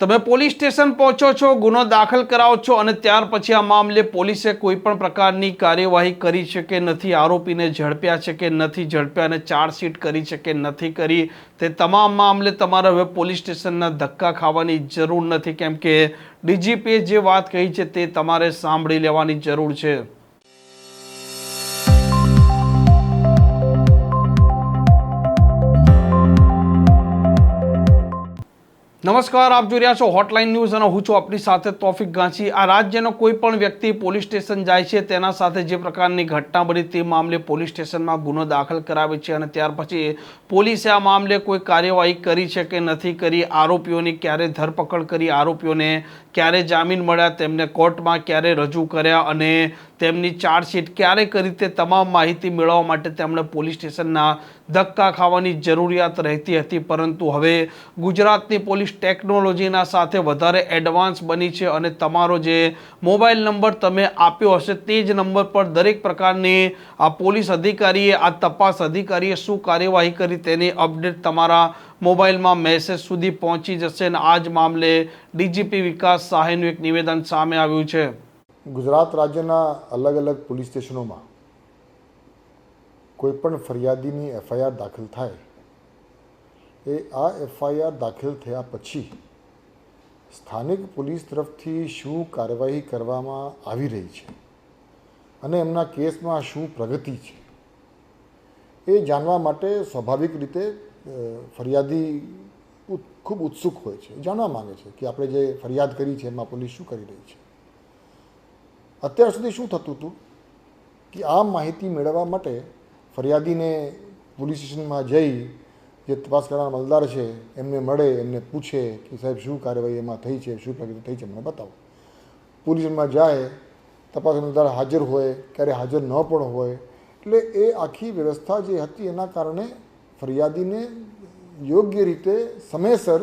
તમે police station પહોંચો છો, ગુનો દાખલ કરાવો છો અને ત્યાર પછી આ મામલે પોલીસે કોઈ પણ પ્રકારની કાર્યવાહી કરી છે કે નથી? આરોપીને ઝડપ્યા છે કે નથી ઝડપ્યા અને ચાર્જશીટ કરી છે કે નથી કરી? તે તમામ મામલે તમારે હવે પોલીસ સ્ટેશનના ધક્કા ખાવાની જરૂર નથી. કેમ કે ડીજીપીએ જે વાત કહી છે તે તમારે સાંભળી લેવાની જરૂર છે. નમસ્કાર, આપ જોઈ રહ્યા છો હોટલાઇન ન્યૂઝ અને હું છું આપની સાથે તોફિક ગાંચી આ રાજ્યનો કોઈ પણ વ્યક્તિ પોલીસ સ્ટેશન જાય છે, તેના સાથે જે પ્રકારની ઘટના બની તે મામલે પોલીસ સ્ટેશનમાં ગુનો દાખલ કરાવે છે અને ત્યાર પછી પોલીસે આ મામલે કોઈ કાર્યવાહી કરી છે કે નથી કરી, આરોપીઓની ક્યારે ધરપકડ કરી, આરોપીઓને ક્યારે જામીન મળ્યા, તેમને કોર્ટમાં ક્યારે રજૂ કર્યા અને તેમની ચાર્જશીટ ક્યારે રીતે તમામ માહિતી મેળવવા માટે તેમણે પોલીસ સ્ટેશનના ધક્કા ખાવાની જરૂરિયાત રહેતી હતી. પરંતુ હવે ગુજરાતની પોલીસ ટેકનોલોજીના સાથે વધારે એડવાન્સ બની છે અને તમારો જે મોબાઈલ નંબર તમે આપ્યો હશે તે જ નંબર પર દરેક પ્રકારની આ પોલીસ અધિકારીએ, આ તપાસ અધિકારીએ શું કાર્યવાહી કરી તેની અપડેટ તમારા મોબાઈલમાં મેસેજ સુધી પહોંચી જશે. અને આ જ મામલે ડીજીપી વિકાસ સહાયનું એક નિવેદન સામે આવ્યું છે. ગુજરાત રાજ્યના અલગ અલગ પોલીસ સ્ટેશનોમાં કોઈપણ ફરિયાદીની એફઆઈઆર દાખલ થાય, એ આ એફઆઈઆર દાખલ થયા પછી સ્થાનિક પોલીસ તરફથી શું કાર્યવાહી કરવામાં આવી રહી છે અને એમના કેસમાં શું પ્રગતિ છે, એ જાણવા માટે સ્વાભાવિક રીતે ફરિયાદી ખૂબ ઉત્સુક હોય છે. જાણવા માગે છે કે આપણે જે ફરિયાદ કરી છે એમાં પોલીસ શું કરી રહી છે. અત્યાર સુધી શું થતું હતું કે આ માહિતી મેળવવા માટે ફરિયાદીને પોલીસ સ્ટેશનમાં જઈ જે તપાસ કરનાર મલદાર છે, એમને મળે, એમને પૂછે કે સાહેબ શું કાર્યવાહી એમાં થઈ છે, શું પ્રગતિ થઈ છે, મને બતાવો. પોલીસમાં જાય, તપાસ મલદાર હાજર હોય, ક્યારે હાજર ન પણ હોય, એટલે એ આખી વ્યવસ્થા જે હતી એના કારણે ફરિયાદીને યોગ્ય રીતે સમયસર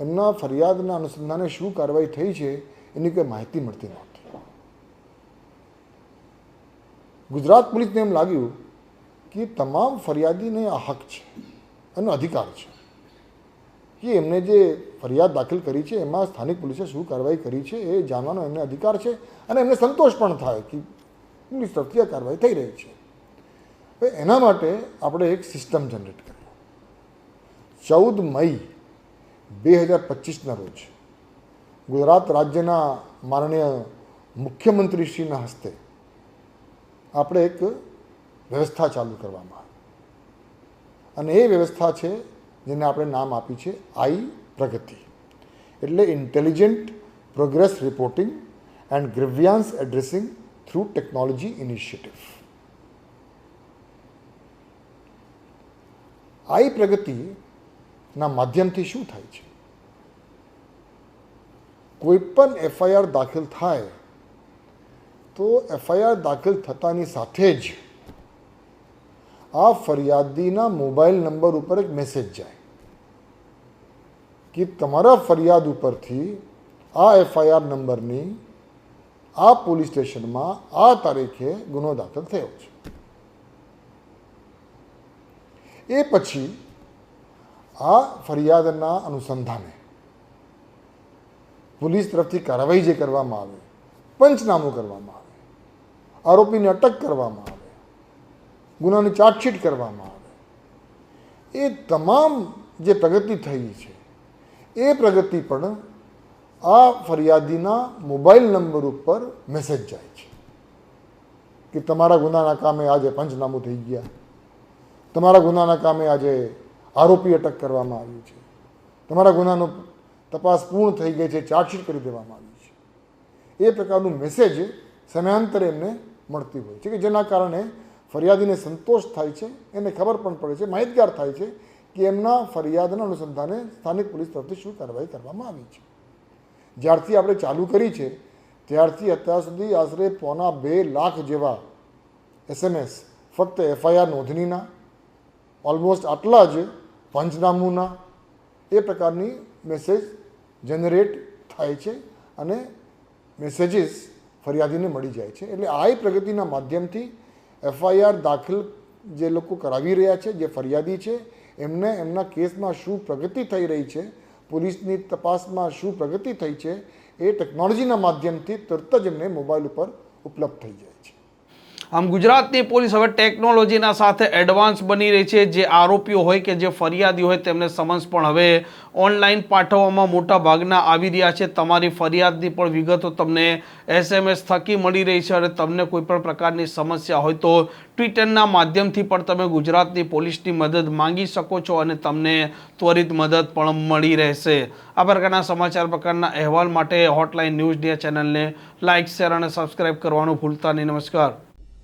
એમના ફરિયાદના અનુસંધાને શું કાર્યવાહી થઈ છે, એની કોઈ માહિતી મળતી નહોતી ગુજરાત પોલીસને એમ લાગ્યું કે તમામ ફરિયાદીને આ હક છે, એનો અધિકાર છે. કે એમને જે ફરિયાદ દાખલ કરી છે, એમાં સ્થાનિક પોલીસે શું કાર્યવાહી કરી છે, એ જાણવાનો એમને અધિકાર છે અને એમને સંતોષ પણ થાય કે પોલીસ તરફથી આ કાર્યવાહી થઈ રહી છે. એના માટે આપણે એક સિસ્ટમ જનરેટ કરી ચૌદ મઈ બે હજાર પચીસના રોજ ગુજરાત રાજ્યના માનનીય મુખ્યમંત્રીશ્રીના હસ્તે આપણે એક વ્યવસ્થા ચાલુ કરવામાં આવી. અને એ વ્યવસ્થા છે જેને આપણે નામ આપી છે આઈ પ્રગતિ. એટલે intelligent progress reporting and grievance addressing through technology initiative. I પ્રગતિના માધ્યમથી શું થાય છે? કોઈ પણ એફઆઈઆર દાખલ થાય તો એફઆઈઆર દાખલ થતાની સાથે જ આ ફરિયાદીના મોબાઈલ નંબર ઉપર એક મેસેજ જાય કે તમારા ફરિયાદ ઉપરથી આ એફઆઈઆર નંબરની આ પોલીસ સ્ટેશનમાં આ તારીખે ગુનો દાખલ થયો છે. એ પછી આ ફરિયાદના અનુસંધાને પોલીસ તરફથી કાર્યવાહી જે કરવામાં આવે, પંચનામું કરવામાં આવે આરોપીને અટક કરવામાં આવે. ગુનાની ચાર્જશીટ કરવામાં આવે. એ તમામ જે પ્રગતિ થઈ છે, એ પ્રગતિ પણ આ ફરિયાદીના મોબાઈલ નંબર ઉપર મેસેજ જાય છે કે તમારા ગુનાના કામે આજે પંચનામું થઈ ગયા. તમારા ગુનાના કામે આજે આરોપી અટક કરવામાં આવ્યું છે. તમારા ગુનાનો તપાસ પૂર્ણ થઈ ગઈ છે, ચાર્જશીટ કરી દેવામાં આવી છે. એ પ્રકારનું મેસેજ સમયાંતરે એમને મળતી હોય છે કે જેના કારણે ફરિયાદીને સંતોષ થાય છે, એને ખબર પણ પડે છે, માહિતગાર થાય છે કે એમના ફરિયાદના અનુસંધાને સ્થાનિક પોલીસ તરફથી શું કાર્યવાહી કરવામાં આવી છે. જ્યારથી આપણે ચાલુ કરી છે, ત્યારથી અત્યાર સુધી આશરે પોણા બે લાખ જેવા એસએમએસ, ફક્ત એફઆઈઆર નોંધણીના, ઓલમોસ્ટ આટલા જ પંચનામુના, એ પ્રકારની મેસેજ જનરેટ થાય છે અને મેસેજીસ ફરિયાદીને મળી જાય છે. એટલે આ પ્રગતિના માધ્યમથી એફઆઈઆર દાખલ જે લોકો કરાવી રહ્યા છે, જે ફરિયાદી છે, એમને એમના કેસમાં શું પ્રગતિ થઈ રહી છે, પોલીસની તપાસમાં શું પ્રગતિ થઈ છે, એ ટેકનોલોજીના માધ્યમથી તરત જ એમને મોબાઈલ ઉપર ઉપલબ્ધ થઈ જાય છે. આમ ગુજરાતની પોલીસ હવે ટેકનોલોજીના સાથે એડવાન્સ બની રહી છે. જે આરોપીઓ હોય કે જે ફરિયાદી હોય તેમને સમન્સ પણ હવે ઓનલાઈન પાઠવવામાં મોટા ભાગના આવી રહ્યા છે. તમારી ફરિયાદની પણ વિગતો તમને એસએમએસ થકી મળી રહી છે અને તમને કોઈ પણ પ્રકારની સમસ્યા હોય તો ટ્વિટરના માધ્યમથી પણ તમે ગુજરાતની પોલીસની મદદ માંગી શકો છો અને તમને ત્વરિત મદદ પણ મળી રહેશે. આ પ્રકારના સમાચાર પ્રકારના અહેવાલ માટે હોટલાઇન ન્યૂઝ ડે ચેનલને લાઇક શેર અને સબસ્ક્રાઇબ કરવાનું ભૂલતા નહીં. નમસ્કાર.